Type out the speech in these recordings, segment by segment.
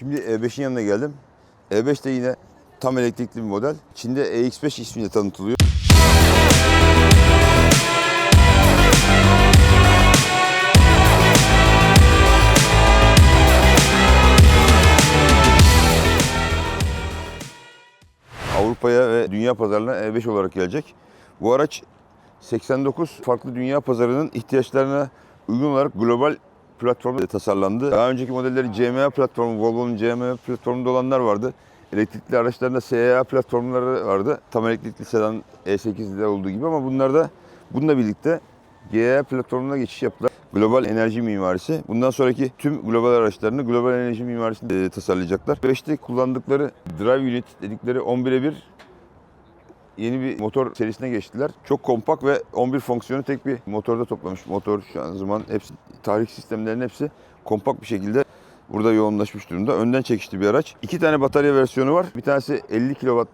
Şimdi E5'in yanına geldim. E5 de yine tam elektrikli bir model. Çin'de EX5 ismiyle tanıtılıyor. Avrupa'ya ve dünya pazarlarına E5 olarak gelecek. Bu araç 89 farklı dünya pazarının ihtiyaçlarına uygun olarak global platformda tasarlandı. Daha önceki modelleri CMA platformu, Volvo'nun CMA platformunda olanlar vardı. Elektrikli araçlarında SEA platformları vardı. Tam elektrikli sedan E8'de olduğu gibi ama bunlarda bununla birlikte GEA platformuna geçiş yaptılar. Global enerji mimarisi. Bundan sonraki tüm global araçlarını global enerji mimarisini e, tasarlayacaklar. 5'te kullandıkları drive unit dedikleri 11'e 1 yeni bir motor serisine geçtiler. Çok kompakt ve 11 fonksiyonu tek bir motorda toplamış. Motor, şanzıman, hepsi, tahrik sistemlerinin hepsi kompakt bir şekilde burada yoğunlaşmış durumda. Önden çekişli bir araç. İki tane batarya versiyonu var. Bir tanesi 50 kWh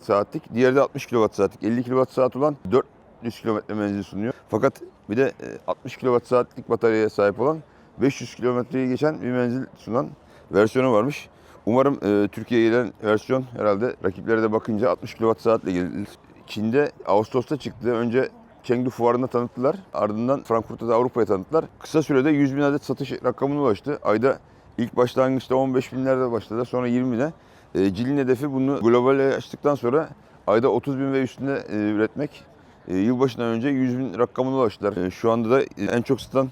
saatlik, diğeri de 60 kWh saatlik. 50 kWh saat olan 400 km menzil sunuyor. Fakat bir de e, 60 kWh saatlik bataryaya sahip olan 500 kilometreyi geçen bir menzil sunan versiyonu varmış. Umarım e, Türkiye'ye gelen versiyon herhalde rakiplere de bakınca 60 kWh saatle gelir. Çin'de Ağustos'ta çıktı. Önce Chengdu fuarında tanıttılar. Ardından Frankfurt'ta da Avrupa'ya tanıttılar. Kısa sürede 100 bin adet satış rakamına ulaştı. Ayda ilk başlangıçta 15 binlerde başladı. Sonra 20 bine. E, Cil'in hedefi bunu globale açtıktan sonra ayda 30 bin ve üstünde e, üretmek. E, yılbaşından önce 100 bin rakamına ulaştılar. E, şu anda da en çok satan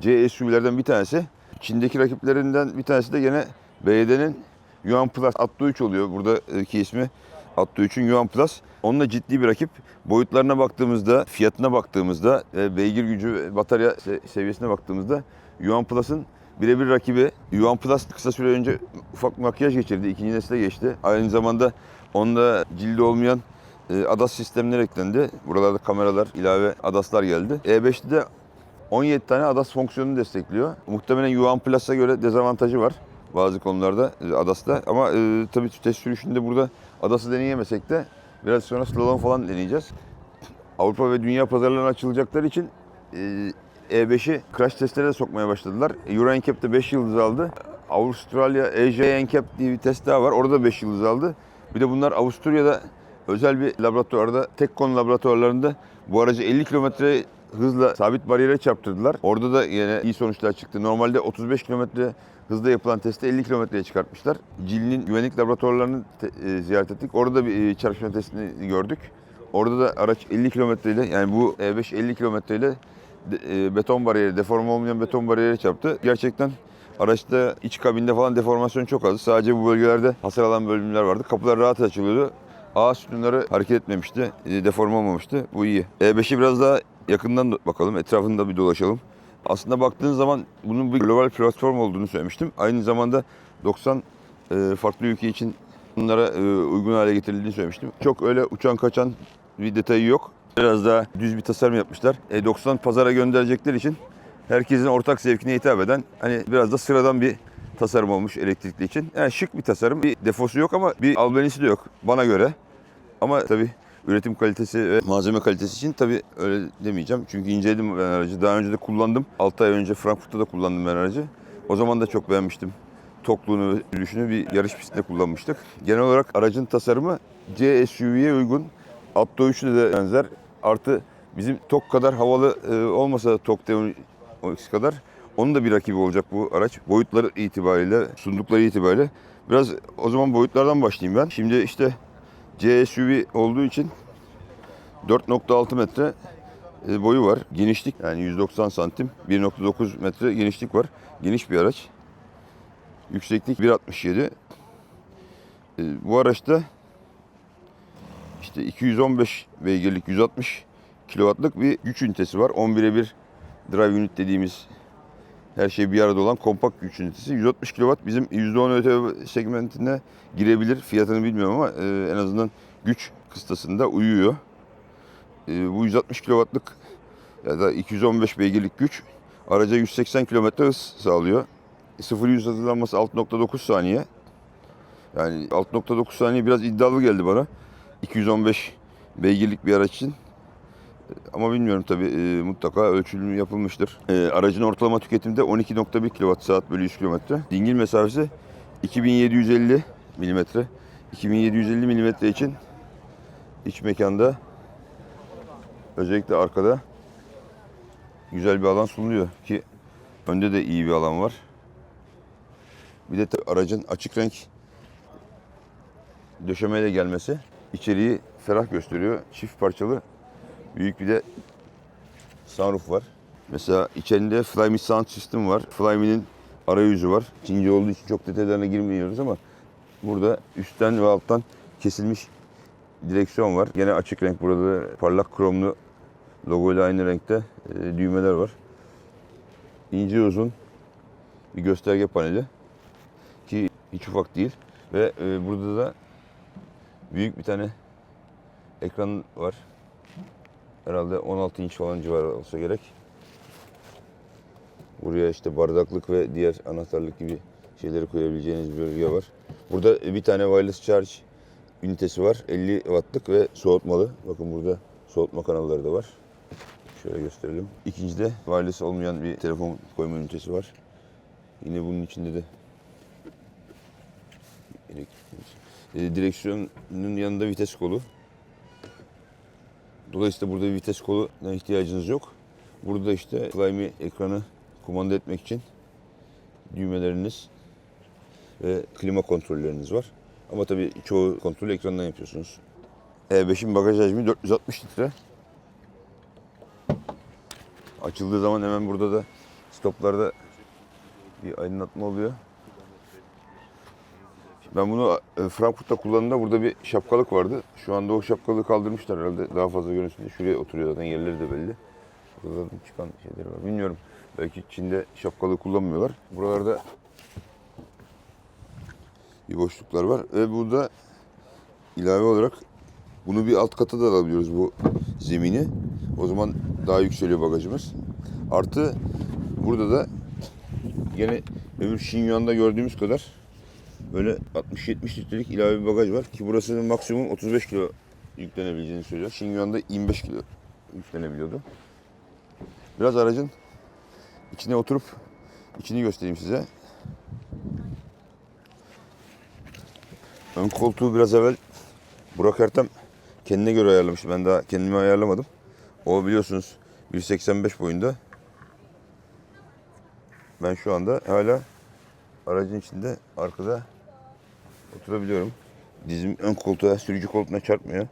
C SUV'lerden bir tanesi. Çin'deki rakiplerinden bir tanesi de gene BYD'nin Yuan Plus Atto 3 oluyor. Buradaki ismi Atto 3'ün Yuan Plus. Onunla ciddi bir rakip. Boyutlarına baktığımızda, fiyatına baktığımızda, beygir gücü, batarya se- seviyesine baktığımızda Yuan Plus'ın birebir rakibi. Yuan Plus kısa süre önce ufak makyaj geçirdi. ikinci nesile geçti. Aynı zamanda onda cildi olmayan e, ADAS sistemleri eklendi. Buralarda kameralar, ilave ADAS'lar geldi. E5'te de 17 tane ADAS fonksiyonunu destekliyor. Muhtemelen Yuan Plus'a göre dezavantajı var bazı konularda e, ADAS'ta. Ama e, tabii test sürüşünde burada ADAS'ı deneyemesek de biraz sonra slalom falan deneyeceğiz. Avrupa ve dünya pazarlarına açılacakları için e, E5'i crash testlere de sokmaya başladılar. Euro NCAP'te 5 yıldız aldı. Avustralya EJ NCAP diye bir test daha var. Orada 5 yıldız aldı. Bir de bunlar Avusturya'da özel bir laboratuvarda, tek konu laboratuvarlarında bu aracı 50 kilometre hızla sabit bariyere çarptırdılar. Orada da yine iyi sonuçlar çıktı. Normalde 35 kilometre hızla yapılan testi 50 kilometreye çıkartmışlar. Cil'in güvenlik laboratuvarlarını e, ziyaret ettik. Orada da bir e, çarpışma testini gördük. Orada da araç 50 kilometreyle yani bu E5 50 kilometreyle e, beton bariyeri, deforme olmayan beton bariyeri çarptı. Gerçekten araçta iç kabinde falan deformasyon çok az. Sadece bu bölgelerde hasar alan bölümler vardı. Kapılar rahat açılıyordu. A sütunları hareket etmemişti, e, deforme olmamıştı. Bu iyi. E5'i biraz daha yakından da bakalım, etrafında bir dolaşalım. Aslında baktığın zaman bunun bir global platform olduğunu söylemiştim. Aynı zamanda 90 e, farklı ülke için bunlara e, uygun hale getirildiğini söylemiştim. Çok öyle uçan kaçan bir detayı yok. Biraz daha düz bir tasarım yapmışlar. E, 90 pazara gönderecekleri için herkesin ortak zevkine hitap eden hani biraz da sıradan bir tasarım olmuş elektrikli için. Yani şık bir tasarım. Bir defosu yok ama bir albenisi de yok bana göre. Ama tabii üretim kalitesi ve malzeme kalitesi için tabii öyle demeyeceğim. Çünkü inceledim ben aracı. Daha önce de kullandım. 6 ay önce Frankfurt'ta da kullandım ben aracı. O zaman da çok beğenmiştim. Tokluğunu ve sürüşünü bir yarış pistinde kullanmıştık. Genel olarak aracın tasarımı C SUV'ye uygun. Atto 3'üne de benzer. Artı bizim TOK kadar havalı e, olmasa da TOK X kadar onun da bir rakibi olacak bu araç. Boyutları itibariyle, sundukları itibariyle. Biraz o zaman boyutlardan başlayayım ben. Şimdi işte C SUV olduğu için 4.6 metre e, boyu var. Genişlik yani 190 santim. 1.9 metre genişlik var. Geniş bir araç. Yükseklik 1.67. E, Bu araçta işte 215 beygirlik 160 kilowattlık bir güç ünitesi var. 11'e 1 drive unit dediğimiz her şey bir arada olan kompakt güç ünitesi. 160 kW bizim %10 ÖTV segmentine girebilir. Fiyatını bilmiyorum ama e, en azından güç kıstasında uyuyor. E, bu 160 kW'lık ya da 215 beygirlik güç araca 180 km hız sağlıyor. 0-100 hızlanması 6.9 saniye. Yani 6.9 saniye biraz iddialı geldi bana. 215 beygirlik bir araç için. Ama bilmiyorum tabii e, mutlaka ölçülümü yapılmıştır. E, aracın ortalama tüketimde 12.1 kWh bölü 100 km. Dingil mesafesi 2750 milimetre. 2750 milimetre için iç mekanda özellikle arkada güzel bir alan sunuluyor ki önde de iyi bir alan var. Bir de aracın açık renk döşemeyle gelmesi içeriği ferah gösteriyor. Çift parçalı büyük bir de sunroof var. Mesela içerisinde Flyme Sound System var. Flyme'nin arayüzü var. Çince olduğu için çok detaylarına girmiyoruz ama burada üstten ve alttan kesilmiş direksiyon var. Gene açık renk burada da parlak kromlu logoyla aynı renkte e, düğmeler var. İnce uzun bir gösterge paneli ki hiç ufak değil ve e, burada da büyük bir tane ekran var. Herhalde 16 inç falan civarı olsa gerek. Buraya işte bardaklık ve diğer anahtarlık gibi şeyleri koyabileceğiniz bir bölge var. Burada bir tane wireless charge ünitesi var. 50 wattlık ve soğutmalı. Bakın burada soğutma kanalları da var. Şöyle gösterelim. İkincide wireless olmayan bir telefon koyma ünitesi var. Yine bunun içinde de e, direksiyonun yanında vites kolu. Dolayısıyla burada bir vites koluna ihtiyacınız yok. Burada işte Flyme ekranı kumanda etmek için düğmeleriniz ve klima kontrolleriniz var. Ama tabii çoğu kontrolü ekrandan yapıyorsunuz. E5'in bagaj hacmi 460 litre. Açıldığı zaman hemen burada da stoplarda bir aydınlatma oluyor. Ben bunu e, Frankfurt'ta kullandığımda burada bir şapkalık vardı. Şu anda o şapkalığı kaldırmışlar herhalde. Daha fazla görünsün. Şuraya oturuyor zaten yerleri de belli. Burada da çıkan şeyler var. Bilmiyorum. Belki Çin'de şapkalığı kullanmıyorlar. Buralarda bir boşluklar var. Ve burada ilave olarak bunu bir alt kata da alabiliyoruz bu zemini. O zaman daha yükseliyor bagajımız. Artı burada da yine öbür Shenyuan'da gördüğümüz kadar böyle 60-70 litrelik ilave bir bagaj var ki burasının maksimum 35 kilo yüklenebileceğini söylüyor. Shenyuan'da 25 kilo yüklenebiliyordu. Biraz aracın içine oturup içini göstereyim size. Ön koltuğu biraz evvel Burak Ertem kendine göre ayarlamıştı. Ben daha kendimi ayarlamadım. O biliyorsunuz 1.85 boyunda. Ben şu anda hala aracın içinde arkada oturabiliyorum. Dizim ön koltuğa, sürücü koltuğuna çarpmıyor.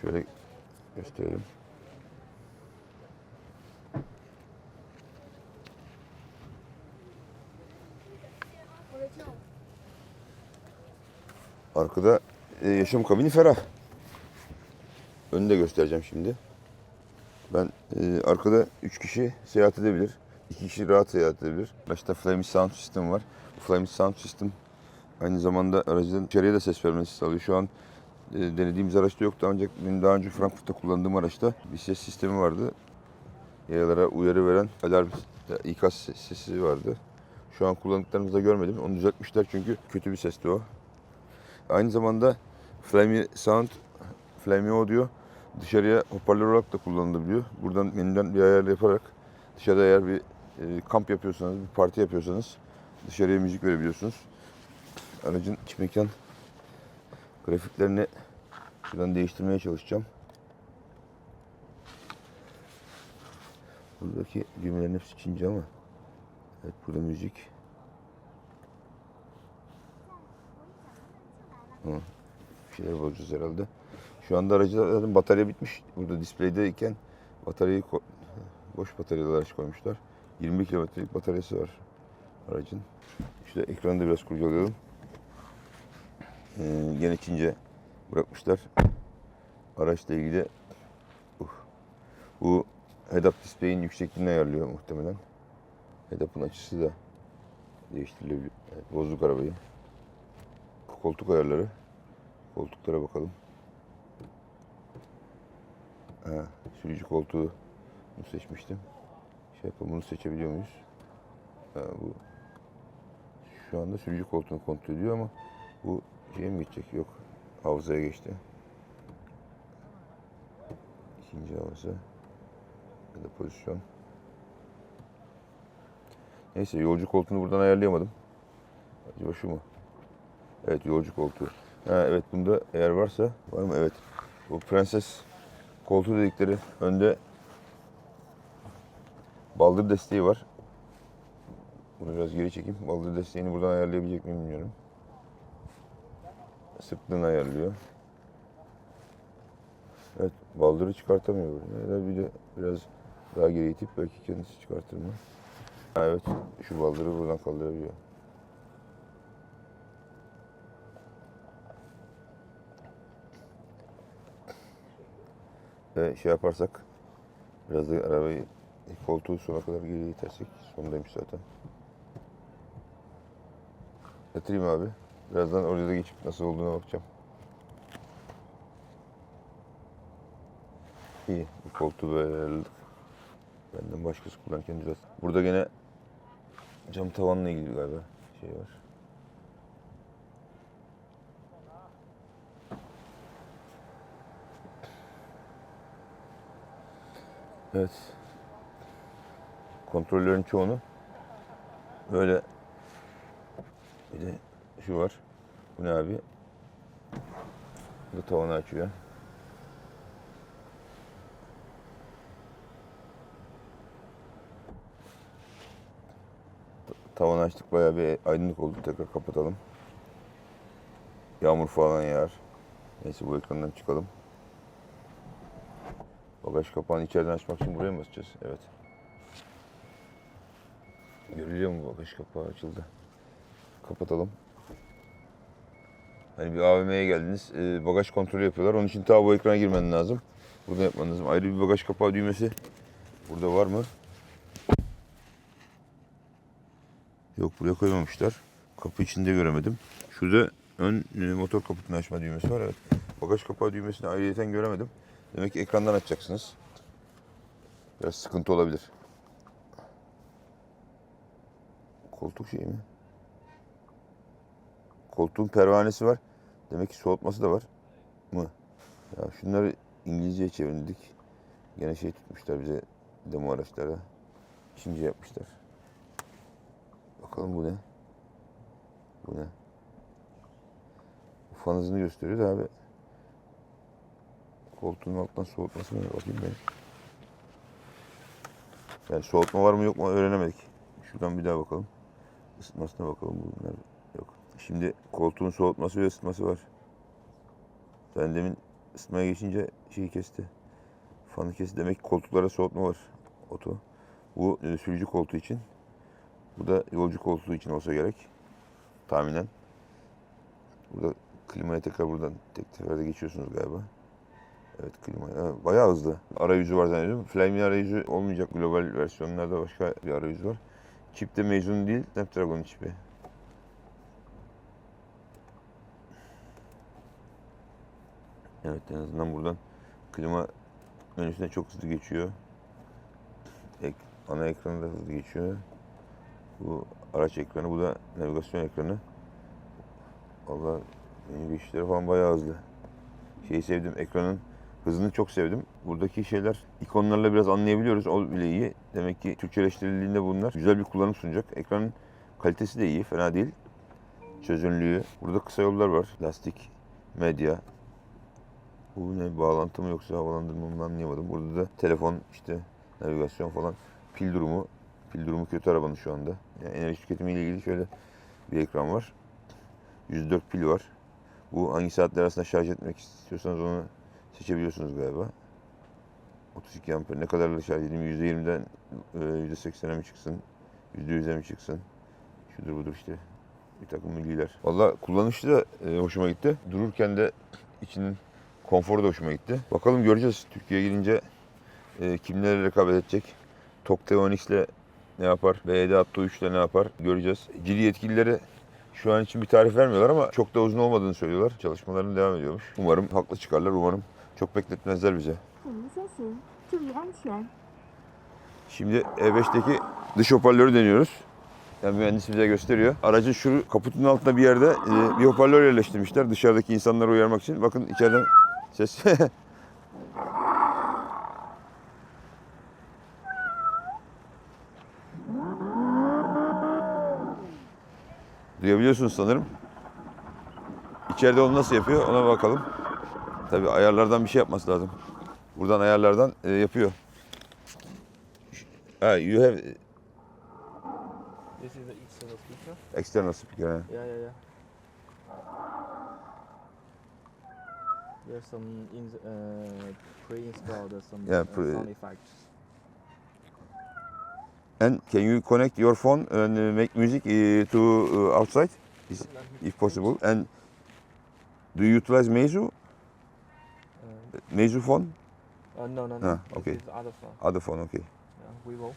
Şöyle gösterelim. Arkada e, yaşam kabini ferah. Önü de göstereceğim şimdi. Ben e, arkada 3 kişi seyahat edebilir. 2 kişi rahat seyahat edebilir. Başta Flemish Sound System var. Bu Flemish Sound System aynı zamanda aracın içeriye de ses vermesi sağlıyor. Şu an e, denediğimiz araçta yoktu ancak benim daha önce Frankfurt'ta kullandığım araçta bir ses sistemi vardı. Yayalara uyarı veren alarm ikaz sesi vardı. Şu an kullandıklarımızda görmedim. Onu düzeltmişler çünkü kötü bir sesti o. Aynı zamanda Flammy Sound, Flammy Audio dışarıya hoparlör olarak da kullanılabiliyor. Buradan menüden bir ayar yaparak dışarıda eğer bir e, kamp yapıyorsanız, bir parti yapıyorsanız dışarıya müzik verebiliyorsunuz. Aracın iç mekan grafiklerini şuradan değiştirmeye çalışacağım. Buradaki düğmelerin hepsi Çince ama evet burada müzik. Hı. Bir şeyler bozacağız herhalde. Şu anda aracın batarya bitmiş. Burada displaydeyken bataryayı boş bataryalı araç koymuşlar. 20 kilometrelik bataryası var aracın. İşte ekranı da biraz kurcalayalım. Ee, gene Çince bırakmışlar. Araçla ilgili uh, bu head-up display'in yüksekliğini ayarlıyor muhtemelen. Head-up'ın açısı da değiştirilebiliyor. Evet, bozduk arabayı. Koltuk ayarları. Koltuklara bakalım. Ha, sürücü koltuğu seçmiştim. Şey yapalım, bunu seçebiliyor muyuz? Ha, bu şu anda sürücü koltuğunu kontrol ediyor ama bu şeye mi gidecek? Yok. Havzaya geçti. İkinci havza. Ya da pozisyon. Neyse yolcu koltuğunu buradan ayarlayamadım. Acaba şu mu? Evet yolcu koltuğu. Ha, evet bunda eğer varsa var mı? Evet. Bu prenses koltuğu dedikleri önde baldır desteği var. Bunu biraz geri çekeyim. Baldır desteğini buradan ayarlayabilecek miyim bilmiyorum. Sıklığını ayarlıyor. Evet, baldırı çıkartamıyor. Ya da bir de biraz daha geri itip belki kendisi çıkartır mı? Ha, evet, şu baldırı buradan kaldırabiliyor. Ve şey yaparsak, biraz da arabayı koltuğu sona kadar geri itersek, sondaymış zaten. Yatırayım abi. Birazdan orada da geçip nasıl olduğuna bakacağım. İyi. Bu koltuğu böyle ayarladık. Benden başkası kullanırken düzelt. Burada gene cam tavanla ilgili galiba şey var. Evet. Kontrollerin çoğunu böyle bir de şu var. Bu ne abi? Bu da tavanı açıyor. Tavanı açtık bayağı bir aydınlık oldu. Tekrar kapatalım. Yağmur falan yağar. Neyse bu ekrandan çıkalım. Bagaj kapağını içeriden açmak için buraya mı basacağız? Evet. Görülüyor mu bagaj kapağı açıldı. Kapatalım. Hani bir AVM'ye geldiniz, e, bagaj kontrolü yapıyorlar. Onun için ta bu ekrana girmen lazım. Burada yapman lazım. Ayrı bir bagaj kapağı düğmesi burada var mı? Yok buraya koymamışlar. Kapı içinde göremedim. Şurada ön e, motor kaputunu açma düğmesi var. Evet. Bagaj kapağı düğmesini ayrıyeten göremedim. Demek ki ekrandan açacaksınız. Biraz sıkıntı olabilir. Koltuk şey mi? Koltuğun pervanesi var. Demek ki soğutması da var mı? Ya şunları İngilizceye çevirdik. Gene şey tutmuşlar bize demo araçlara. Çince yapmışlar. Bakalım bu ne? Bu ne? Fan hızını gösteriyor da abi. Koltuğun alttan soğutması mı? Bakayım ben. Yani soğutma var mı yok mu öğrenemedik. Şuradan bir daha bakalım. Isıtmasına bakalım. Bunlar yok. Şimdi koltuğun soğutması ve ısıtması var. Ben demin ısıtmaya geçince şeyi kesti. Fanı kesti. Demek ki koltuklara soğutma var. Oto. Bu e, sürücü koltuğu için. Bu da yolcu koltuğu için olsa gerek. Tahminen. Burada klimaya tekrar buradan tek seferde geçiyorsunuz galiba. Evet klima. Bayağı hızlı. Arayüzü var zannediyorum. Flyme arayüzü olmayacak. Global versiyonlarda başka bir arayüz var. Çip de Meizu değil. Snapdragon çipi. Evet en azından buradan klima menüsüne çok hızlı geçiyor. Ek, ana ekranı da hızlı geçiyor. Bu araç ekranı, bu da navigasyon ekranı. Vallahi menü geçişleri falan bayağı hızlı. Şeyi sevdim, ekranın hızını çok sevdim. Buradaki şeyler ikonlarla biraz anlayabiliyoruz. O bile iyi. Demek ki Türkçeleştirildiğinde bunlar güzel bir kullanım sunacak. Ekranın kalitesi de iyi, fena değil. Çözünürlüğü. Burada kısa yollar var. Lastik, medya. Bu ne bağlantı mı yoksa havalandırma mı anlayamadım. Burada da telefon, işte navigasyon falan. Pil durumu. Pil durumu kötü arabanın şu anda. Yani enerji tüketimi ile ilgili şöyle bir ekran var. 104 pil var. Bu hangi saatler arasında şarj etmek istiyorsanız onu seçebiliyorsunuz galiba. 32 amper ne kadarla şarj edeyim? %20'den e, %80'e mi çıksın? %100'e mi çıksın? Şudur budur işte. Bir takım bilgiler. Valla kullanışı da e, hoşuma gitti. Dururken de içinin konforu da hoşuma gitti. Bakalım göreceğiz. Türkiye'ye gelince e, kimlerle rekabet edecek? Tok T10X ile ne yapar? BYD Atto 3 ile ne yapar? Göreceğiz. Cili yetkilileri şu an için bir tarih vermiyorlar ama çok da uzun olmadığını söylüyorlar. Çalışmalarına devam ediyormuş. Umarım haklı çıkarlar. Umarım çok bekletmezler bize. Şimdi E5'teki dış hoparlörü deniyoruz. Yani mühendis bize gösteriyor. Aracın şu kaputun altında bir yerde e, bir hoparlör yerleştirmişler dışarıdaki insanları uyarmak için. Bakın içeriden ses. Duyabiliyorsunuz sanırım. İçeride onu nasıl yapıyor ona bakalım. Tabii ayarlardan bir şey yapması lazım. Buradan ayarlardan e, yapıyor. Ha, you have This is the external speaker. external speaker. ha. Yeah, yeah, yeah. There's some in the, uh, pre-installed uh, some Yeah, uh, pre- sound effects. And can you connect your phone and uh, make music uh, to uh, outside, if possible? And do you utilize Meizu? Meizu phone? uh, no, no, no. This okay. is other phone. Other phone, okay. Yeah, Vivo.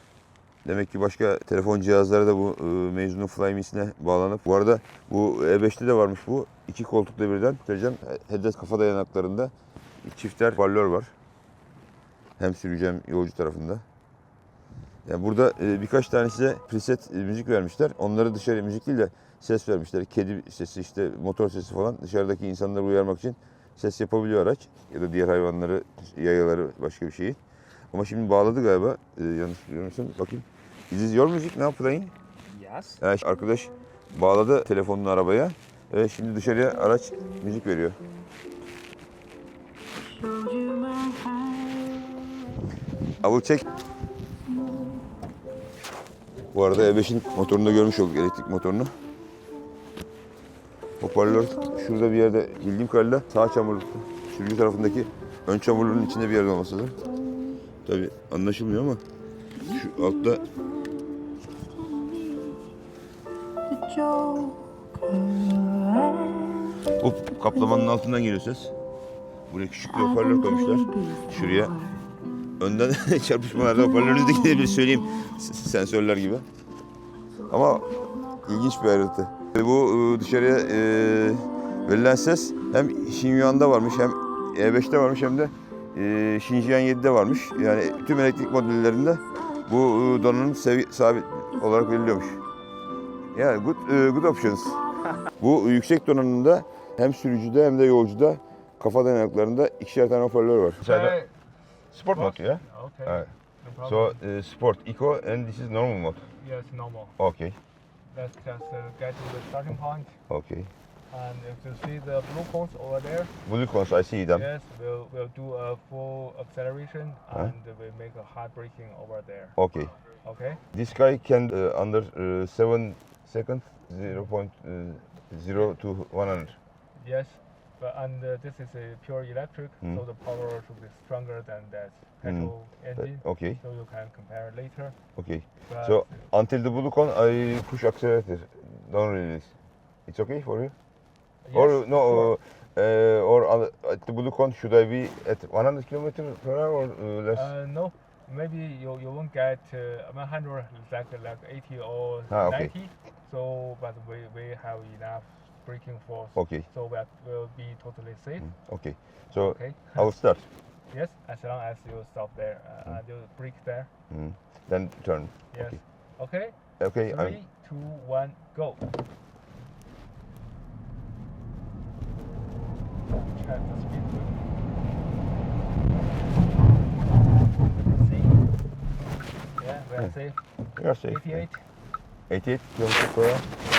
Demek ki başka telefon cihazları da bu e, Meizu'nun Flyme'sine bağlanıp. Bu arada bu E5'te de varmış bu. İki koltukta birden. Söyleyeceğim. Headset kafa dayanaklarında çifter hoparlör var. Hem sürücü hem yolcu tarafında. Yani burada e, birkaç tane size preset e, müzik vermişler. Onları dışarı müzik değil de ses vermişler. Kedi sesi işte motor sesi falan dışarıdaki insanları uyarmak için ses yapabiliyor araç. Ya da diğer hayvanları, yayaları başka bir şeyi. Ama şimdi bağladı galiba. E, yanlış biliyormuşsun. Bakayım. Is this your music now playing? Yes. Yani arkadaş bağladı telefonunu arabaya. Ve şimdi dışarıya araç müzik veriyor. I will check. Bu arada E5'in motorunu da görmüş olduk, elektrik motorunu. Hoparlör şurada bir yerde bildiğim kadarıyla sağ çamurlukta. Sürücü tarafındaki ön çamurluğun içinde bir yerde olması lazım. Tabi anlaşılmıyor ama şu altta bu kaplamanın altından geliyor ses. Buraya küçük bir hoparlör koymuşlar. Şuraya. Önden çarpışmalarda hoparlörünüzde gidebilir söyleyeyim. Sensörler gibi. Ama ilginç bir ayrıntı. Bu e, dışarıya e, verilen ses hem Xinjiang'da varmış hem E5'te varmış hem de e, Xinjiang 7'de varmış. Yani tüm elektrik modellerinde bu e, donanım sabit olarak veriliyormuş. Yani good, e, good options. Bu yüksek donanımda hem sürücüde hem de yolcuda kafa dayanaklarında ikişer tane hoparlör var. Hey. Sport mode ya. Okay. Evet. No So uh, sport eco and this is normal mode. Yes, normal. Okay. Let's just uh, get to the starting point. Okay. And if you see the blue cones over there, Blue cones I see them. yes, we'll, we'll do a full acceleration Huh? and we make a hard braking over there. Okay. Okay? This guy can uh, under uh, 7 seconds 0.0 to 100. Yes. But and uh, this is a pure electric, Hmm. so the power should be stronger than that petrol engine. Uh, okay. So you can compare later. Okay. But So until the blue cone I push accelerator. Don't release. It's okay for you? yes, or no sure. uh, uh, or on- at the blue cone should I be at 100 km per hour or uh, less? Uh, no, maybe you, you won't get uh, 100 like like 80 or Ah, okay. 90. So, but we, we have enough braking force. Okay. So that will be totally safe. Okay. So Okay. I will start. Yes, as long as you stop there uh, and you brake there. Mm. Then turn. Yes. Okay. Okay. Okay. I'm, Three, two, one, go. Check the speed. Yeah, we are safe. we are safe. 88. 88 km per hour.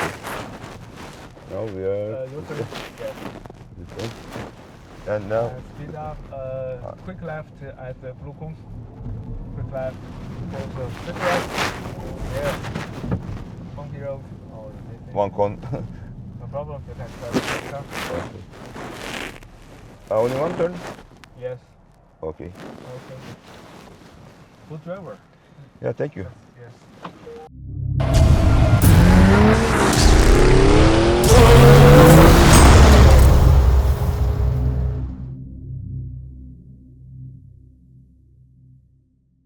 Now we are Uh, you turn. Yes. this one. And now Uh, speed up. Uh, quick left at the blue cones. Quick left. Also quick left. Yes. Bumpy road. Oh, anything. one cone. No problem. You can start the. Uh, only one turn? Yes. Okay. Okay. Good driver. Yeah, thank you.